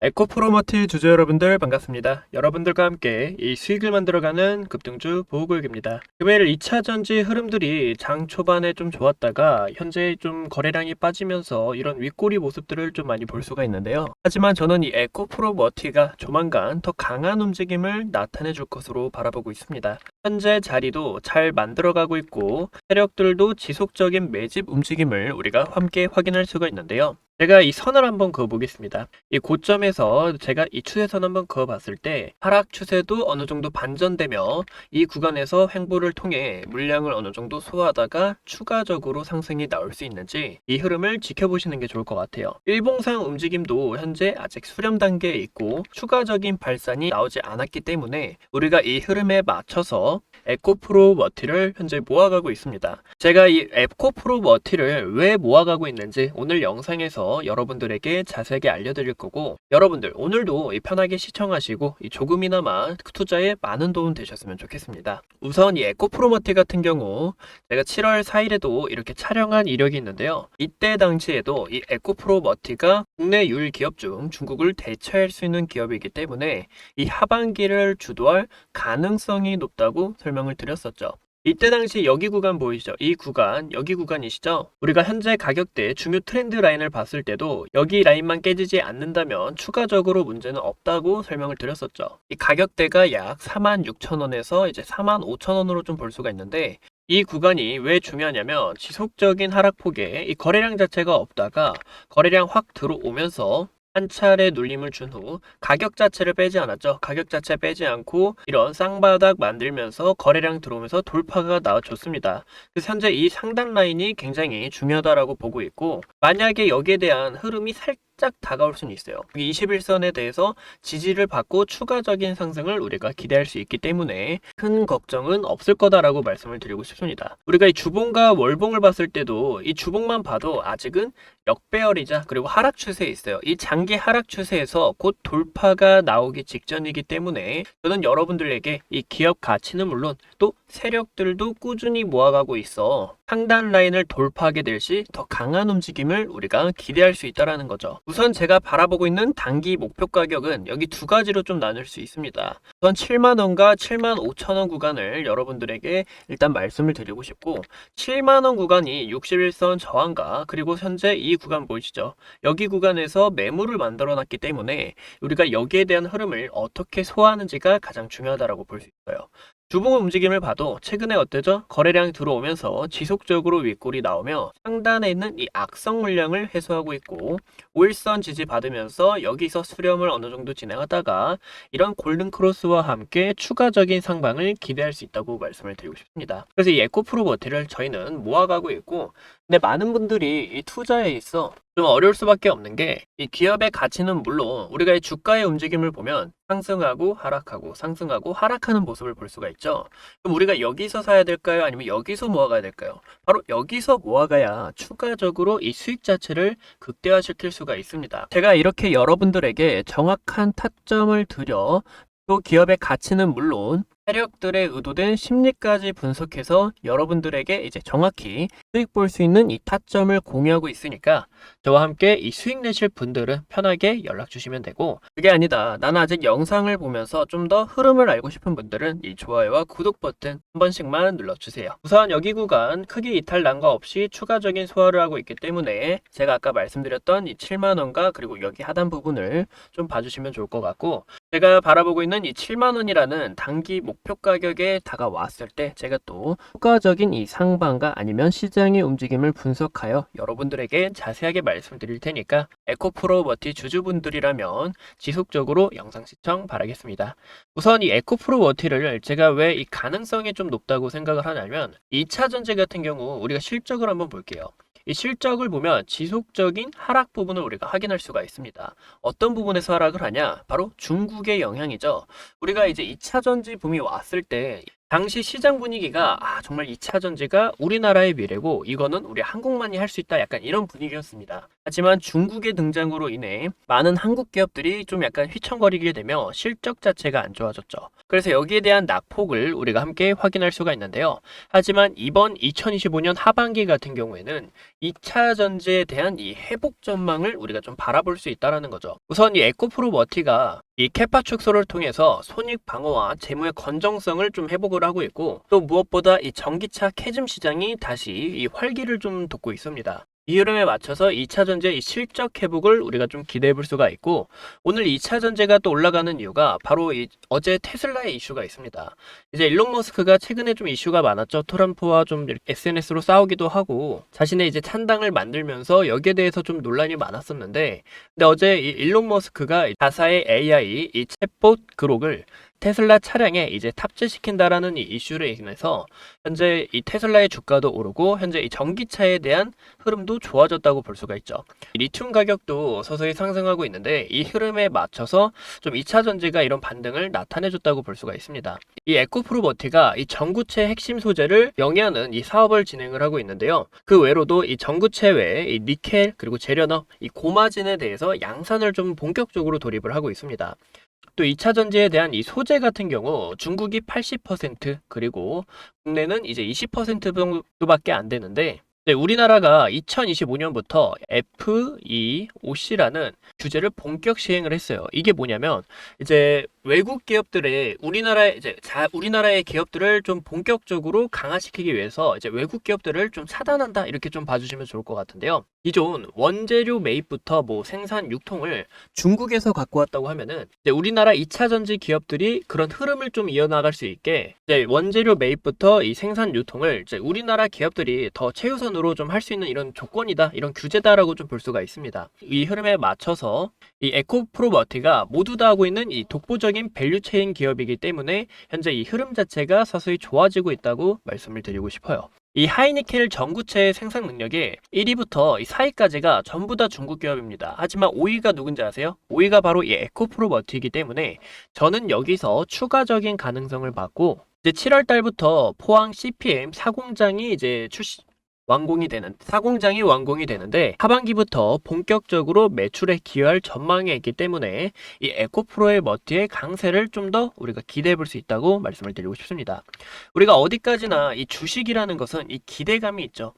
에코프로머티 주주 여러분들 반갑습니다. 여러분들과 함께 이 수익을 만들어가는 급등주 보호구역입니다. 금일 2차 전지 흐름들이 장 초반에 좀 좋았다가 현재 좀 거래량이 빠지면서 이런 윗꼬리 모습들을 좀 많이 볼 수가 있는데요. 하지만 저는 이 에코프로머티가 조만간 더 강한 움직임을 나타내 줄 것으로 바라보고 있습니다. 현재 자리도 잘 만들어가고 있고 세력들도 지속적인 매집 움직임을 우리가 함께 확인할 수가 있는데요. 제가 이 선을 한번 그어보겠습니다. 이 고점에서 제가 이 추세선 한번 그어봤을 때 하락 추세도 어느 정도 반전되며 이 구간에서 횡보를 통해 물량을 어느 정도 소화하다가 추가적으로 상승이 나올 수 있는지 이 흐름을 지켜보시는 게 좋을 것 같아요. 일봉상 움직임도 현재 아직 수렴 단계에 있고 추가적인 발산이 나오지 않았기 때문에 우리가 이 흐름에 맞춰서 에코프로 머티를 현재 모아가고 있습니다. 제가 이 에코프로 머티를 왜 모아가고 있는지 오늘 영상에서 여러분들에게 자세하게 알려드릴 거고 여러분들 오늘도 이 편하게 시청하시고 이 조금이나마 투자에 많은 도움 되셨으면 좋겠습니다. 우선 이 에코프로 머티 같은 경우 제가 7월 4일에도 이렇게 촬영한 이력이 있는데요. 이때 당시에도 이 에코프로 머티가 국내 유일 기업 중 중국을 대체할 수 있는 기업이기 때문에 이 하반기를 주도할 가능성이 높다고 설명 을 드렸었죠. 이때 당시 여기 구간 보이시죠? 이 구간, 여기 구간이시죠? 우리가 현재 가격대 중요 트렌드 라인을 봤을 때도 여기 라인만 깨지지 않는다면 추가적으로 문제는 없다고 설명을 드렸었죠. 이 가격대가 약 46,000원에서 이제 45,000원으로 좀 볼 수가 있는데 이 구간이 왜 중요하냐면 지속적인 하락폭에 이 거래량 자체가 없다가 거래량 확 들어오면서 한 차례 눌림을 준 후 가격 자체를 빼지 않았죠. 가격 자체 빼지 않고 이런 쌍바닥 만들면서 거래량 들어오면서 돌파가 나와줬습니다. 그래서 현재 이 상단 라인이 굉장히 중요하다라고 보고 있고 만약에 여기에 대한 흐름이 살짝 다가올 수는 있어요. 21선에 대해서 지지를 받고 추가적인 상승을 우리가 기대할 수 있기 때문에 큰 걱정은 없을 거다라고 말씀을 드리고 싶습니다. 우리가 이 주봉과 월봉을 봤을 때도 이 주봉만 봐도 아직은 역배열이자 그리고 하락 추세에 있어요. 이 장기 하락 추세에서 곧 돌파가 나오기 직전이기 때문에 저는 여러분들에게 이 기업 가치는 물론 또 세력들도 꾸준히 모아가고 있어 상단 라인을 돌파하게 될 시 더 강한 움직임을 우리가 기대할 수 있다라는 거죠. 우선 제가 바라보고 있는 단기 목표 가격은 여기 두 가지로 좀 나눌 수 있습니다. 우선 7만 원과 7만 5천 원 구간을 여러분들에게 일단 말씀을 드리고 싶고 7만 원 구간이 61선 저항가 그리고 현재 이 구간 보이시죠? 여기 구간에서 매물을 만들어 놨기 때문에 우리가 여기에 대한 흐름을 어떻게 소화하는지가 가장 중요하다라고 볼 수 있어요. 주봉 움직임을 봐도 최근에 어때죠? 거래량이 들어오면서 지속적으로 윗골이 나오며 상단에 있는 이 악성 물량을 해소하고 있고 5일선 지지 받으면서 여기서 수렴을 어느 정도 진행하다가 이런 골든 크로스와 함께 추가적인 상방을 기대할 수 있다고 말씀을 드리고 싶습니다. 그래서 이 에코프로 버티를 저희는 모아가고 있고 근데 많은 분들이 이 투자에 있어 좀 어려울 수밖에 없는 게 이 기업의 가치는 물론 우리가 이 주가의 움직임을 보면 상승하고 하락하고 상승하고 하락하는 모습을 볼 수가 있죠. 그럼 우리가 여기서 사야 될까요? 아니면 여기서 모아가야 될까요? 바로 여기서 모아가야 추가적으로 이 수익 자체를 극대화시킬 수가 있습니다. 제가 이렇게 여러분들에게 정확한 타점을 드려 또 기업의 가치는 물론 세력들의 의도된 심리까지 분석해서 여러분들에게 이제 정확히 수익 볼 수 있는 이 타점을 공유하고 있으니까 저와 함께 이 수익 내실 분들은 편하게 연락 주시면 되고 그게 아니다. 나는 아직 영상을 보면서 좀 더 흐름을 알고 싶은 분들은 이 좋아요와 구독 버튼 한 번씩만 눌러주세요. 우선 여기 구간 크게 이탈 난거 없이 추가적인 소화를 하고 있기 때문에 제가 아까 말씀드렸던 이 7만원과 그리고 여기 하단 부분을 좀 봐주시면 좋을 것 같고 제가 바라보고 있는 이 7만원이라는 단기 목표 가격에 다가왔을 때 제가 또 추가적인 이 상방과 아니면 시장의 움직임을 분석하여 여러분들에게 자세하게 말씀드릴 테니까 에코프로 버티 주주분들이라면 지속적으로 영상 시청 바라겠습니다. 우선 이 에코프로 워티를 제가 왜 이 가능성이 좀 높다고 생각을 하냐면 2차 전지 같은 경우 우리가 실적을 한번 볼게요. 이 실적을 보면 지속적인 하락 부분을 우리가 확인할 수가 있습니다. 어떤 부분에서 하락을 하냐? 바로 중국의 영향이죠. 우리가 이제 2차 전지 붐이 왔을 때 당시 시장 분위기가 아, 정말 2차 전지가 우리나라의 미래고 이거는 우리 한국만이 할 수 있다 약간 이런 분위기였습니다. 하지만 중국의 등장으로 인해 많은 한국 기업들이 좀 약간 휘청거리게 되며 실적 자체가 안 좋아졌죠. 그래서 여기에 대한 낙폭을 우리가 함께 확인할 수가 있는데요. 하지만 이번 2025년 하반기 같은 경우에는 2차 전지에 대한 이 회복 전망을 우리가 좀 바라볼 수 있다라는 거죠. 우선 이 에코프로 머티가 이 캐파 축소를 통해서 손익 방어와 재무의 건정성을 좀 회복을 하고 있고 또 무엇보다 이 전기차 캐즘 시장이 다시 이 활기를 좀 돋고 있습니다. 이 흐름에 맞춰서 2차 전지의 이 실적 회복을 우리가 좀 기대해 볼 수가 있고 오늘 2차 전지가 또 올라가는 이유가 바로 이 어제 테슬라의 이슈가 있습니다. 이제 일론 머스크가 최근에 좀 이슈가 많았죠. 트럼프와 좀 SNS로 싸우기도 하고 자신의 이제 찬당을 만들면서 여기에 대해서 좀 논란이 많았었는데 근데 어제 이 일론 머스크가 자사의 AI 이 챗봇 그록을 테슬라 차량에 이제 탑재시킨다라는 이 이슈를 인해서 현재 이 테슬라의 주가도 오르고 현재 이 전기차에 대한 흐름도 좋아졌다고 볼 수가 있죠. 이 리튬 가격도 서서히 상승하고 있는데 이 흐름에 맞춰서 좀 2차 전지가 이런 반등을 나타내줬다고 볼 수가 있습니다. 이 에코프로버티가 이 전구체 핵심 소재를 영위하는 이 사업을 진행을 하고 있는데요. 그 외로도 이 전구체 외에 이 니켈 그리고 재련업, 이 고마진에 대해서 양산을 좀 본격적으로 돌입을 하고 있습니다. 또 2차 전지에 대한 이 소재 같은 경우 중국이 80% 그리고 국내는 이제 20% 정도밖에 안 되는데 네, 우리나라가 2025년부터 FEOC라는 규제를 본격 시행을 했어요. 이게 뭐냐면 이제 외국 기업들의 우리나라의 이제 자 우리나라의 기업들을 좀 본격적으로 강화시키기 위해서 이제 외국 기업들을 좀 차단한다 이렇게 좀 봐주시면 좋을 것 같은데요. 기존 원재료 매입부터 뭐 생산 유통을 중국에서 갖고 왔다고 하면은 우리나라 2차 전지 기업들이 그런 흐름을 좀 이어나갈 수 있게 원재료 매입부터 이 생산 유통을 우리나라 기업들이 더 최우선으로 좀 할 수 있는 이런 조건이다 이런 규제다라고 좀 볼 수가 있습니다. 이 흐름에 맞춰서 이 에코프로버티가 모두 다 하고 있는 이 독보적인 밸류체인 기업이기 때문에 현재 이 흐름 자체가 서서히 좋아지고 있다고 말씀을 드리고 싶어요. 이 하이니켈 전구체의 생산 능력이 1위부터 4위까지가 전부 다 중국 기업입니다. 하지만 5위가 누군지 아세요? 5위가 바로 이 에코프로버티이기 때문에 저는 여기서 추가적인 가능성을 받고 이제 7월 달부터 포항 CPM 사공장이 이제 출시 완공이 되는 사공장이 완공이 되는데 하반기부터 본격적으로 매출에 기여할 전망이 있기 때문에 이 에코프로의 머티의 강세를 좀 더 우리가 기대해 볼 수 있다고 말씀을 드리고 싶습니다. 우리가 어디까지나 이 주식이라는 것은 이 기대감이 있죠.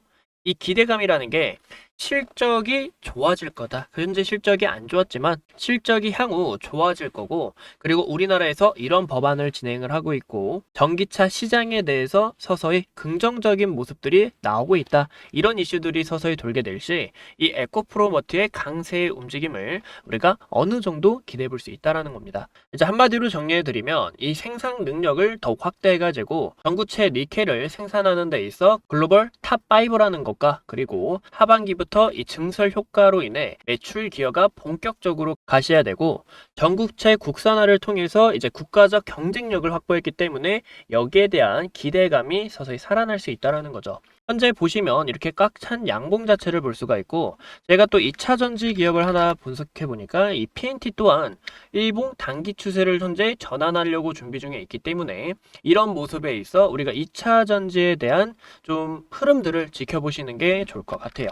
이 기대감이라는 게 실적이 좋아질 거다. 현재 실적이 안 좋았지만 실적이 향후 좋아질 거고 그리고 우리나라에서 이런 법안을 진행을 하고 있고 전기차 시장에 대해서 서서히 긍정적인 모습들이 나오고 있다. 이런 이슈들이 서서히 돌게 될 시 이 에코프로머트의 강세의 움직임을 우리가 어느 정도 기대해 볼 수 있다라는 겁니다. 이제 한마디로 정리해 드리면 이 생산 능력을 더욱 확대해 가지고 전구체 니켈을 생산하는 데 있어 글로벌 탑 5라는 것과 그리고 하반기부터 부터 이 증설 효과로 인해 매출 기여가 본격적으로 가셔야 되고 전국체 국산화를 통해서 이제 국가적 경쟁력을 확보했기 때문에 여기에 대한 기대감이 서서히 살아날 수 있다라는 거죠. 현재 보시면 이렇게 꽉 찬 양봉 자체를 볼 수가 있고 제가 또 2차 전지 기업을 하나 분석해 보니까 이 PNT 또한 일봉 단기 추세를 현재 전환하려고 준비 중에 있기 때문에 이런 모습에 있어 우리가 2차 전지에 대한 좀 흐름들을 지켜보시는 게 좋을 것 같아요.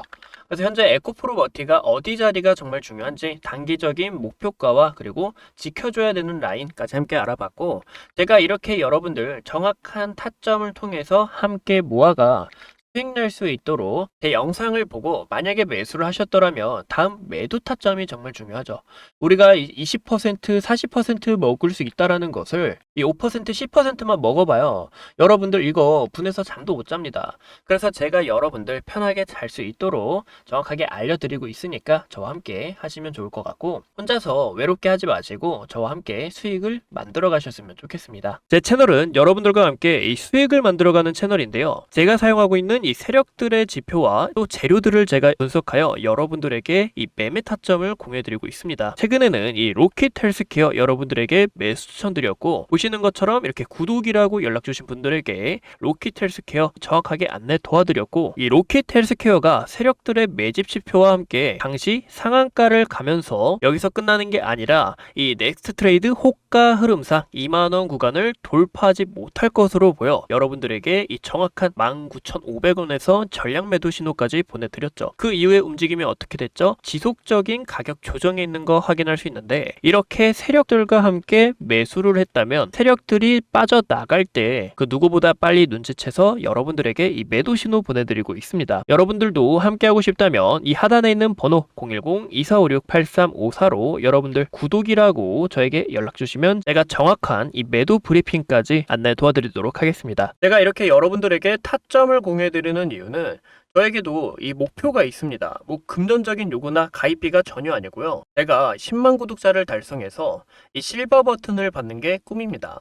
그래서 현재 에코프로버티가 어디 자리가 정말 중요한지 단기적인 목표가와 그리고 지켜줘야 되는 라인까지 함께 알아봤고 제가 이렇게 여러분들 정확한 타점을 통해서 함께 모아가 수익 낼 수 있도록 제 영상을 보고 만약에 매수를 하셨더라면 다음 매도 타점이 정말 중요하죠. 우리가 20% 40% 먹을 수 있다라는 것을 이 5% 10%만 먹어봐요. 여러분들 이거 분해서 잠도 못 잡니다. 그래서 제가 여러분들 편하게 잘 수 있도록 정확하게 알려드리고 있으니까 저와 함께 하시면 좋을 것 같고 혼자서 외롭게 하지 마시고 저와 함께 수익을 만들어 가셨으면 좋겠습니다. 제 채널은 여러분들과 함께 이 수익을 만들어가는 채널인데요. 제가 사용하고 있는 이 세력들의 지표와 또 재료들을 제가 분석하여 여러분들에게 이 매매 타점을 공유해드리고 있습니다. 최근에는 이 로켓 헬스케어 여러분들에게 매수 추천드렸고 보시 는 것처럼 이렇게 구독이라고 연락 주신 분들에게 로켓 헬스케어 정확하게 안내 도와드렸고 이 로켓 헬스케어가 세력들의 매집 지표와 함께 당시 상한가를 가면서 여기서 끝나는 게 아니라 이 넥스트 트레이드 호가 흐름상 2만원 구간을 돌파하지 못할 것으로 보여 여러분들에게 이 정확한 19,500원에서 전량 매도 신호까지 보내드렸죠. 그 이후에 움직임이 어떻게 됐죠? 지속적인 가격 조정에 있는 거 확인할 수 있는데 이렇게 세력들과 함께 매수를 했다면 세력들이 빠져나갈 때 그 누구보다 빨리 눈치채서 여러분들에게 이 매도 신호 보내드리고 있습니다. 여러분들도 함께하고 싶다면 이 하단에 있는 번호 010-2456-8354로 여러분들 구독이라고 저에게 연락 주시면 제가 정확한 이 매도 브리핑까지 안내 도와드리도록 하겠습니다. 제가 이렇게 여러분들에게 타점을 공유해드리는 이유는 저에게도 이 목표가 있습니다. 뭐 금전적인 요구나 가입비가 전혀 아니고요. 제가 10만 구독자를 달성해서 이 실버 버튼을 받는 게 꿈입니다.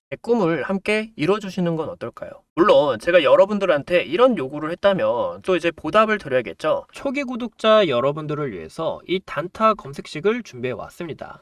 제 꿈을 함께 이뤄주시는 건 어떨까요? 물론 제가 여러분들한테 이런 요구를 했다면 또 이제 보답을 드려야겠죠. 초기 구독자 여러분들을 위해서 이 단타 검색식을 준비해 왔습니다.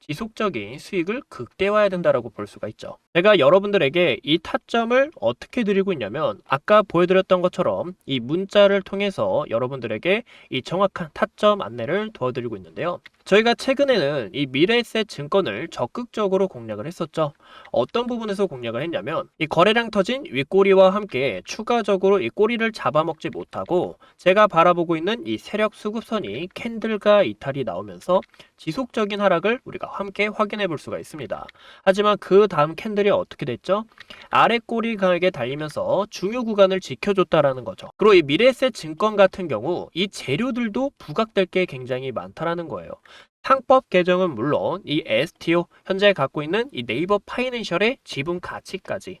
지속적인 수익을 극대화해야 된다라고 볼 수가 있죠. 제가 여러분들에게 이 타점을 어떻게 드리고 있냐면 아까 보여드렸던 것처럼 이 문자를 통해서 여러분들에게 이 정확한 타점 안내를 도와드리고 있는데요. 저희가 최근에는 이 미래에셋 증권을 적극적으로 공략을 했었죠. 어떤 부분에서 공략을 했냐면 이 거래량 터진 윗꼬리와 함께 추가적으로 이 꼬리를 잡아먹지 못하고 제가 바라보고 있는 이 세력 수급선이 캔들과 이탈이 나오면서 지속적인 하락을 우리가 함께 확인해 볼 수가 있습니다. 하지만 그 다음 캔들이 어떻게 됐죠? 아래 꼬리 강하게 달리면서 중요 구간을 지켜줬다라는 거죠. 그리고 이 미래에셋 증권 같은 경우 이 재료들도 부각될 게 굉장히 많다라는 거예요. 상법 개정은 물론 이 STO 현재 갖고 있는 이 네이버 파이낸셜의 지분 가치까지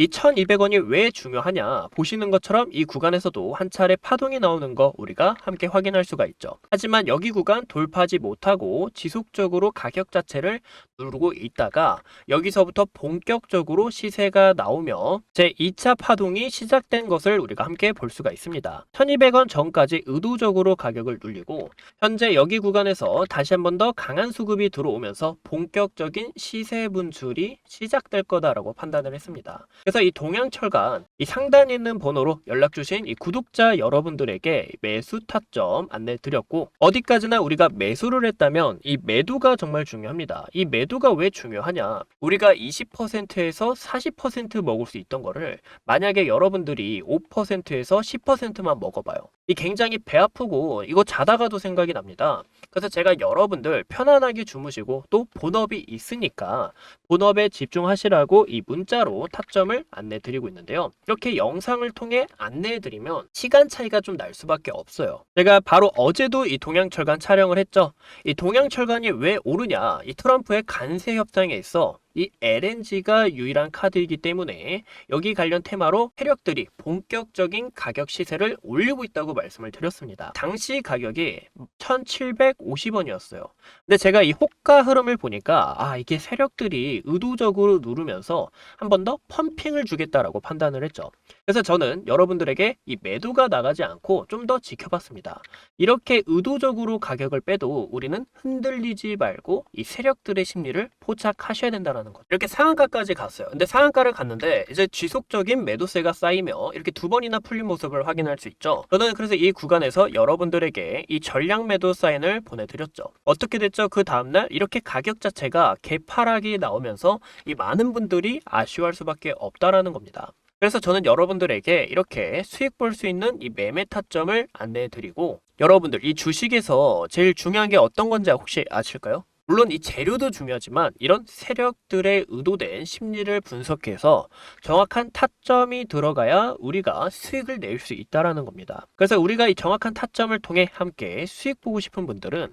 이 1200원이 왜 중요하냐 보시는 것처럼 이 구간에서도 한 차례 파동이 나오는 거 우리가 함께 확인할 수가 있죠. 하지만 여기 구간 돌파하지 못하고 지속적으로 가격 자체를 누르고 있다가 여기서부터 본격적으로 시세가 나오며 제 2차 파동이 시작된 것을 우리가 함께 볼 수가 있습니다. 1200원 전까지 의도적으로 가격을 눌리고 현재 여기 구간에서 다시 한 번 더 강한 수급이 들어오면서 본격적인 시세 분출이 시작될 거다라고 판단을 했습니다. 그래서 이 동양철간 이 상단에 있는 번호로 연락 주신 이 구독자 여러분들에게 매수 타점 안내 드렸고 어디까지나 우리가 매수를 했다면 이 매도가 정말 중요합니다. 이 매도가 왜 중요하냐? 우리가 20%에서 40% 먹을 수 있던 거를 만약에 여러분들이 5%에서 10%만 먹어봐요. 이 굉장히 배 아프고 이거 자다가도 생각이 납니다. 그래서 제가 여러분들 편안하게 주무시고 또 본업이 있으니까 본업에 집중하시라고 이 문자로 타점을 안내 드리고 있는데요. 이렇게 영상을 통해 안내해 드리면 시간 차이가 좀 날 수밖에 없어요. 제가 바로 어제도 이 동양철간 촬영을 했죠. 이 동양철간이 왜 오르냐? 이 트럼프의 간세 협상에 있어 이 LNG가 유일한 카드이기 때문에 여기 관련 테마로 세력들이 본격적인 가격 시세를 올리고 있다고 말씀을 드렸습니다. 당시 가격이 1,750원이었어요. 근데 제가 이 호가 흐름을 보니까 아 이게 세력들이 의도적으로 누르면서 한 번 더 펌핑을 주겠다라고 판단을 했죠. 그래서 저는 여러분들에게 이 매도가 나가지 않고 좀 더 지켜봤습니다. 이렇게 의도적으로 가격을 빼도 우리는 흔들리지 말고 이 세력들의 심리를 포착하셔야 된다는 거죠. 이렇게 상한가까지 갔어요. 근데 상한가를 갔는데 이제 지속적인 매도세가 쌓이며 이렇게 두 번이나 풀린 모습을 확인할 수 있죠. 저는 그래서 이 구간에서 여러분들에게 이 전량 매도 사인을 보내드렸죠. 어떻게 됐죠? 그 다음날 이렇게 가격 자체가 개파락이 나오면서 이 많은 분들이 아쉬워할 수밖에 없다라는 겁니다. 그래서 저는 여러분들에게 이렇게 수익 볼 수 있는 이 매매 타점을 안내해 드리고 여러분들 이 주식에서 제일 중요한 게 어떤 건지 혹시 아실까요? 물론 이 재료도 중요하지만 이런 세력들의 의도된 심리를 분석해서 정확한 타점이 들어가야 우리가 수익을 낼 수 있다라는 겁니다. 그래서 우리가 이 정확한 타점을 통해 함께 수익 보고 싶은 분들은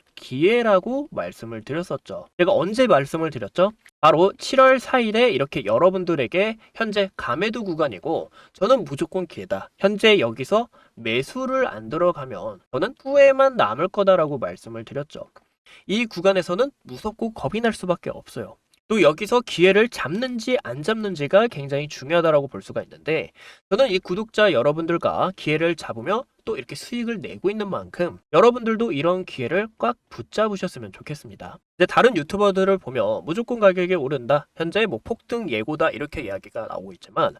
기회라고 말씀을 드렸었죠. 제가 언제 말씀을 드렸죠? 바로 7월 4일에 이렇게 여러분들에게 현재 가매도 구간이고 저는 무조건 기회다. 현재 여기서 매수를 안 들어가면 저는 후회만 남을 거다라고 말씀을 드렸죠. 이 구간에서는 무섭고 겁이 날 수밖에 없어요. 또 여기서 기회를 잡는지 안 잡는지가 굉장히 중요하다라고 볼 수가 있는데 저는 이 구독자 여러분들과 기회를 잡으며 또 이렇게 수익을 내고 있는 만큼 여러분들도 이런 기회를 꽉 붙잡으셨으면 좋겠습니다. 이제 다른 유튜버들을 보며 무조건 가격이 오른다, 현재 뭐 폭등 예고다 이렇게 이야기가 나오고 있지만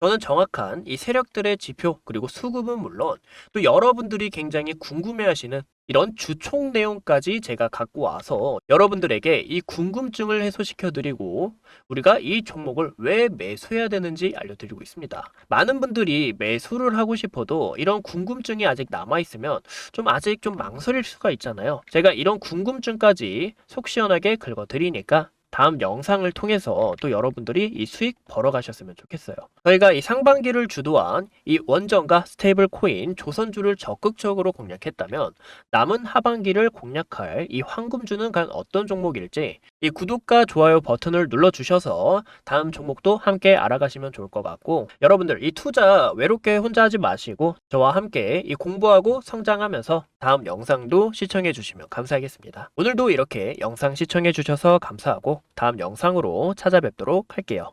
저는 정확한 이 세력들의 지표 그리고 수급은 물론 또 여러분들이 굉장히 궁금해하시는 이런 주총 내용까지 제가 갖고 와서 여러분들에게 이 궁금증을 해소시켜 드리고 우리가 이 종목을 왜 매수해야 되는지 알려드리고 있습니다. 많은 분들이 매수를 하고 싶어도 이런 궁금증이 아직 남아 있으면 좀 아직 좀 망설일 수가 있잖아요. 제가 이런 궁금증까지 속 시원하게 긁어 드리니까 다음 영상을 통해서 또 여러분들이 이 수익 벌어가셨으면 좋겠어요. 저희가 이 상반기를 주도한 이 원전과 스테이블 코인 조선주를 적극적으로 공략했다면 남은 하반기를 공략할 이 황금주는 과연 어떤 종목일지 이 구독과 좋아요 버튼을 눌러주셔서 다음 종목도 함께 알아가시면 좋을 것 같고 여러분들 이 투자 외롭게 혼자 하지 마시고 저와 함께 이 공부하고 성장하면서 다음 영상도 시청해 주시면 감사하겠습니다. 오늘도 이렇게 영상 시청해 주셔서 감사하고 다음 영상으로 찾아뵙도록 할게요.